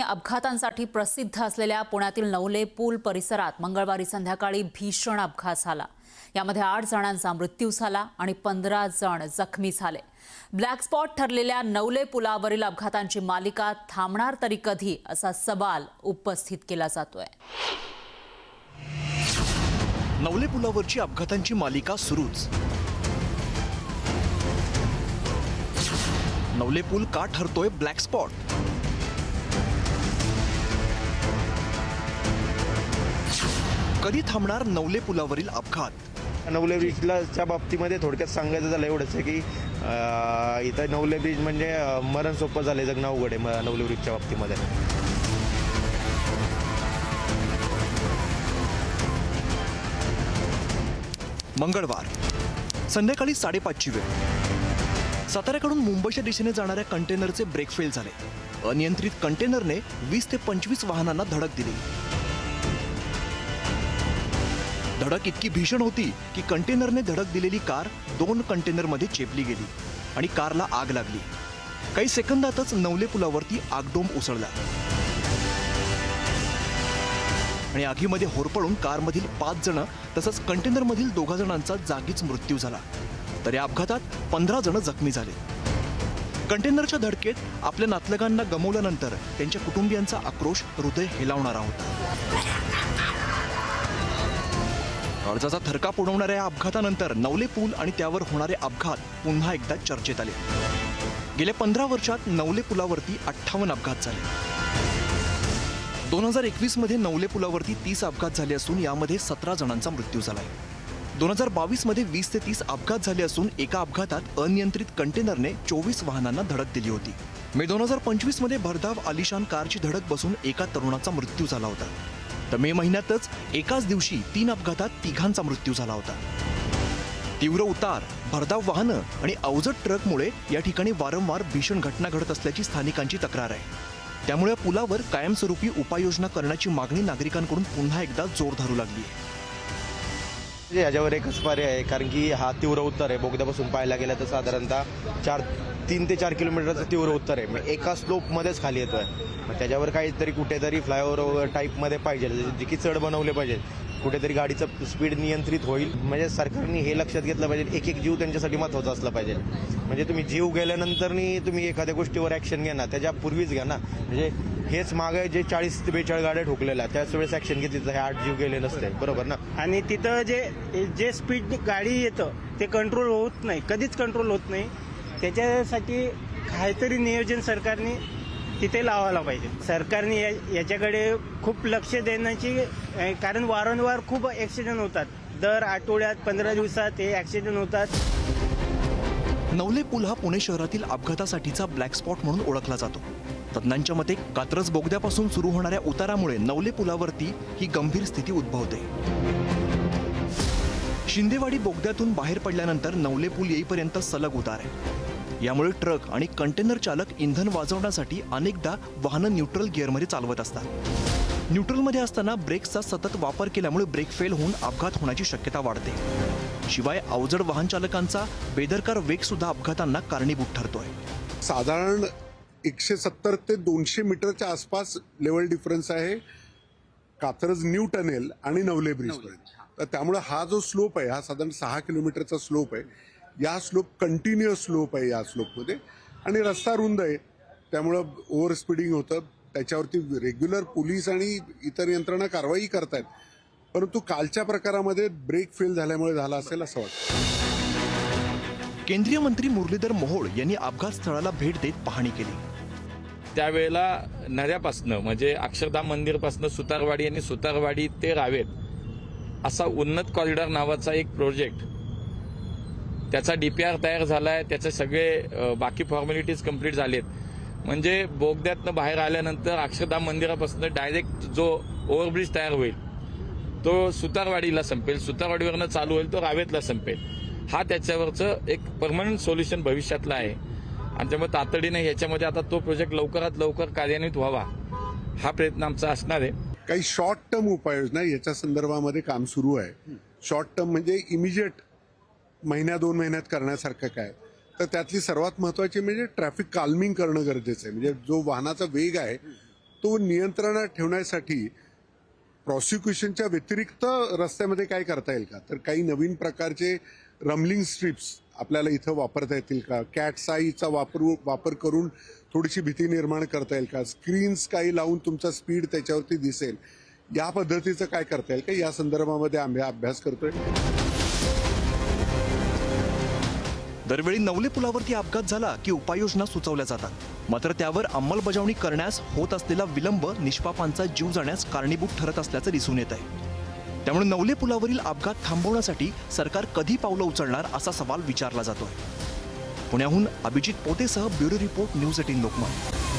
अपघातांसाठी प्रसिद्ध असलेल्या पुण्यातील नवले पूल परिसरात मंगळवारी संध्याकाळी भीषण अपघात झाला. यामध्ये आठ जणांचा मृत्यू झाला आणि पंधरा जण जखमी झाले. ब्लॅक स्पॉट ठरलेल्या नवले पुलावरील अपघातांची मालिका थांबणार तरी कधी असा सवाल उपस्थित केला जातोय. नवले पुलावरची अपघातांची मालिका सुरूच. नवले पूल का ठरतोय ब्लॅक स्पॉट? कधी थांबणार नवले पुलावरील अपघात? नवले ब्रिजलाच्या बाबतीमध्ये थोडक्यात सांगायचं झालं एवढंच आहे की इथं नवले ब्रिज म्हणजे मरण सोपं झालं जगणं अवघड आहे म- नवले ब्रिजच्या बाबतीमध्ये. मंगळवार संध्याकाळी साडेपाचची वेळ. साताऱ्याकडून मुंबईच्या दिशेने जाणाऱ्या कंटेनरचे ब्रेक फेल झाले. अनियंत्रित कंटेनरने वीस ते पंचवीस वाहनांना धडक दिली. धडक इतकी भीषण होती की कंटेनरने धडक दिलेली कार दोन कंटेनरमध्ये चेपली गेली आणि कारला आग लागली. काही सेकंदातच नवले पुलावरती आगडोंब उसळला. आणि आगीमध्ये होरपळून कारमधील पाच जण तसंच कंटेनरमधील दोघा जणांचा जागीच मृत्यू झाला. तर या अपघातात पंधरा जण जखमी झाले. कंटेनरच्या धडकेत आपल्या नातलगांना गमवल्यानंतर त्यांच्या कुटुंबियांचा आक्रोश हृदय हेलावणारा होता. काळजाचा थरकाप उडवणाऱ्या या अपघातानंतर नवले पूल आणि त्यावर होणारे अपघात पुन्हा एकदा चर्चेत आले. गेल्या पंधरा वर्षात नवले पुलावरती अठ्ठावन्न अपघात झाले. दोन हजार एकवीसमध्ये नवले पुलावरती तीस अपघात झाले असून यामध्ये सतरा जणांचा मृत्यू झाला आहे दोन हजार बावीसमध्ये वीस ते तीस अपघात झाले असून एका अपघातात अनियंत्रित कंटेनरने चोवीस वाहनांना धडक दिली होती. मे दोन हजार पंचवीसमध्ये भरधाव आलिशान कारची धडक बसून एका तरुणाचा मृत्यू झाला होता. तर मे महिन्यातच एकाच दिवशी तीन अपघातात तिघांचा मृत्यू झाला होता. तीव्र उतार भरधाव वाहनं आणि अवजड ट्रकमुळे या ठिकाणी वारंवार भीषण घटना घडत असल्याची स्थानिकांची तक्रार आहे. त्यामुळे या पुलावर कायमस्वरूपी उपाययोजना करण्याची मागणी नागरिकांकडून पुन्हा एकदा जोर धरू लागली आहे. याच्यावर ह्याच्यावर एकच पर्याय आहे कारण की हा तीव्र उत्तर आहे. बोगद्यापासून पाहायला गेला तर साधारणतः चार तीन ते चार किलोमीटरचं तीव्र उत्तर आहे. मग एका स्लोपमध्येच खाली येतोय. मग त्याच्यावर काहीतरी कुठेतरी फ्लायओव्हर टाईपमध्ये पाहिजे. जे की चढ बनवले पाहिजे. कुठेतरी गाडीचं स्पीड नियंत्रित होईल. म्हणजे सरकारने हे लक्षात घेतलं पाहिजे. एक एक जीव त्यांच्यासाठी महत्त्वाचा असला पाहिजे. म्हणजे तुम्ही जीव गेल्यानंतरनी तुम्ही एखाद्या गोष्टीवर ॲक्शन घ्या ना. त्याच्यापूर्वीच घ्या ना. म्हणजे हेच मागे जे चाळीस ते बेचाळीस गाड्या ठोकलेल्या त्याच वेळेस ॲक्शन घेतली तर हे आठ जीव गेले नसते. बरोबर ना? आणि तिथं जे जे स्पीड गाडी येतं ते कंट्रोल होत नाही. कधीच कंट्रोल होत नाही. त्याच्यासाठी काहीतरी नियोजन सरकारने तिथे लावायला पाहिजे. सरकारने या- याच्याकडे खूप लक्ष देण्याची कारण वारंवार खूप ॲक्सिडेंट होतात. दर आठवड्यात पंधरा दिवसात हे ॲक्सिडेंट होतात. नवले पूल हा पुणे शहरातील अपघातासाठीचा ब्लॅक स्पॉट म्हणून ओळखला जातो. तज्ज्ञांच्या मते कात्रज बोगद्यापासून सुरू होणाऱ्या उतारामुळे नवले पुलावरती ही गंभीर स्थिती उद्भवते. शिंदेवाडी बोगद्यातून बाहेर पडल्यानंतर नवले पूल येईपर्यंत सलग उतार आहे. यामुळे ट्रक आणि कंटेनर चालक इंधन वाजवण्यासाठी अनेकदा वाहनं न्यूट्रल गिअरमध्ये चालवत असतात. न्यूट्रलमध्ये असताना ब्रेक्सचा सतत वापर केल्यामुळे ब्रेक फेल होऊन अपघात होण्याची शक्यता वाढते. शिवाय अवजड वाहन चालकांचा बेदरकार वेग सुद्धा अपघातांना कारणीभूत ठरतोय. साधारण एकशे सत्तर ते दोनशे मीटरच्या आसपास लेवल डिफरन्स आहे. कात्रज न्यू टनेल आणि नवले ब्रिजपर्यंत. तर त्यामुळे हा जो स्लोप आहे हा साधारण सहा किलोमीटरचा स्लोप आहे या स्लोप कंटिन्युअस स्लोप आहे या स्लोपमध्ये आणि रस्ता रुंद आहे. त्यामुळं ओव्हर स्पीडिंग होतं. त्याच्यावरती रेग्युलर पोलीस आणि इतर यंत्रणा कारवाई करतायत. परंतु कालच्या प्रकारामध्ये ब्रेक फेल झाल्यामुळे झाला असेल असं वाटतं. केंद्रीय मंत्री मुरलीधर मोहोळ यांनी अपघात स्थळाला भेट देत पाहणी केली. त्यावेळेला नऱ्यापासनं म्हणजे अक्षरधाम मंदिरपासनं सुतारवाडी आणि सुतारवाडी ते रावेत असा उन्नत कॉरिडॉर नावाचा एक प्रोजेक्ट त्याचा डी पी आर तयार झाला आहे त्याचे सगळे बाकी फॉर्मॅलिटीज कंप्लीट झालेत. म्हणजे बोगद्यातनं बाहेर आल्यानंतर अक्षरधाम मंदिरापासून डायरेक्ट जो ओव्हरब्रिज तयार होईल तो सुतारवाडीला संपेल. सुतारवाडीवरनं चालू होईल तो रावेतला संपेल. हा त्याच्यावरचं एक परमनंट सोल्युशन भविष्यातलं आहे. आणि त्यामुळे तातडीने ह्याच्यामध्ये आता तो प्रोजेक्ट लवकरात लवकर कार्यान्वित व्हावा हा प्रयत्न आमचा असणार आहे. काही शॉर्ट टर्म उपाययोजना याच्या संदर्भामध्ये काम सुरू आहे. शॉर्ट टर्म म्हणजे इमिजिएट महिन्या दोन महिन्यात करण्यासारखं काय? तर त्यातली सर्वात महत्त्वाची म्हणजे ट्रॅफिक काल्मिंग करणं गरजेचं आहे. म्हणजे जो वाहनाचा वेग आहे तो नियंत्रणात ठेवण्यासाठी प्रॉसिक्युशनच्या व्यतिरिक्त रस्त्यामध्ये काय करता येईल का? तर काही नवीन प्रकारचे रमलिंग स्ट्रिप्स आपल्याला इथं वापरता येतील का? कॅट आईचा वापर वापर करून थोडीशी भीती निर्माण करता येईल का? स्क्रीन्स काही लावून तुमचा स्पीड त्याच्यावरती दिसेल. या पद्धतीचं काय करता येईल का? या संदर्भामध्ये आम्ही अभ्यास करतोय. दरवेळी नवले पुलावरती अपघात झाला की उपाययोजना सुचवल्या जातात. मात्र त्यावर अंमलबजावणी करण्यास होत असलेला विलंब निष्पापांचा जीव जाण्यास कारणीभूत ठरत असल्याचं दिसून येत आहे त्यामुळे नवले पुलावरील अपघात थांबवण्यासाठी सरकार कधी पावलं उचलणार असा सवाल विचारला जातोय. पुण्याहून Abhijit पोतेसह bureau report news eighteen Lokmat.